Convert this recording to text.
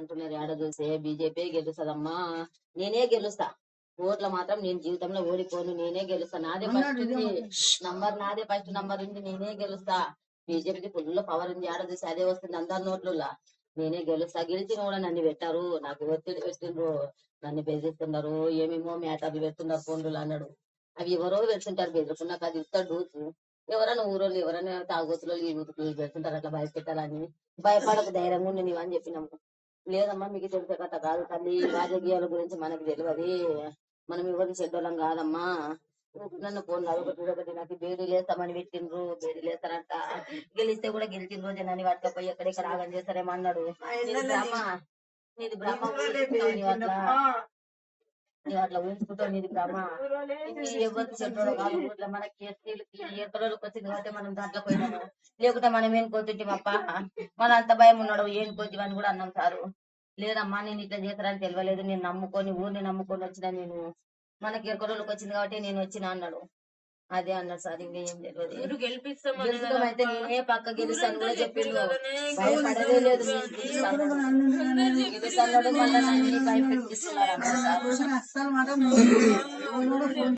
అంటున్నారు ఆడ చూసే బీజేపీ గెలుస్తుందమ్మా? నేనే గెలుస్తా. ఓట్ల మాత్రం నేను జీవితంలో ఓడిపోను నేనే గెలుస్తా. నాదే ఫస్ట్ ఉంది. నంబర్ నాదే ఫస్ట్ నంబర్ ఉంది నేనే గెలుస్తా. బీజేపీకి ఫుల్ పవర్ ఉంది ఆడ చూసి అదే వస్తుంది అందరి నోట్లలో నేనే గెలుస్తా. గెలిచిన కూడా నన్ను పెట్టారు. నాకు ఒత్తిడి పెట్టిండ్రు. నన్ను బెదిరిస్తున్నారు. ఏమేమో మ్యాటర్లు పెడుతున్నారు ఫోన్లు అన్నాడు. అవి ఎవరో పెడుతుంటారు బెదిరికున్నాక అది ఇస్తాడు. ఎవరైనా ఊరోళ్ళు ఎవరైనా తాగొత్తులు యూతులు పెడుతుంటారు అట్లా భయపెట్టాలని. భయపడకు ధైర్యంగా ఉండి నీవు అని చెప్పినాము. లేదమ్మా మీకు తెలిసే కథ కాదు తల్లి. రాజకీయాల గురించి మనకు తెలియదు. మనం ఎవరిని చెడ్డోళ్ళం కాదమ్మా. నన్ను ఫోన్ అదొకటి ఇదొకటి నాకు బేడీ లేస్తామని పెట్టిండ్రు. బేడీ లేస్తారంట. గెలిస్తే కూడా గెలిచిన రోజే నన్ను పట్టుకపోయి ఎక్కడెక్కడ ఆగం చేస్తారేమో అన్నాడు. నీది బ్రహ్మ నీది బ్రహ్మ ఊహించుకుంటావు నీవు అట్లా బ్రహ్మ ఇది ఎవరికి చెడ్డోడు కాదు ఊర్లో మనకి ఎస్టీలకి వచ్చింది కాబట్టి మనం దాంట్లో పోయినాము. లేకుంటే మనం ఏం కోతుంటిమప్ప మన అంత భయం ఉన్నాడు ఏం కోతివని కూడా అన్నాం సారు. లేదమ్మా నేను ఇట్లా చేస్తారని తెలియలేదు. నేను నమ్ముకొని ఊరిని నమ్ముకొని వచ్చిన నేను. మనకి ఎక్కడోళ్ళకి వచ్చింది కాబట్టి నేను వచ్చిన అన్నాడు. అదే అన్నాడు సార్ ఇంకా ఏం తెలియదు గెలుచుకోవడం అయితే నేనే పక్క గెలుస్తాను కూడా చెప్పిండు భయపడదే లేదు గెలుస్తాను భయపెట్టిస్తున్నారు సార్.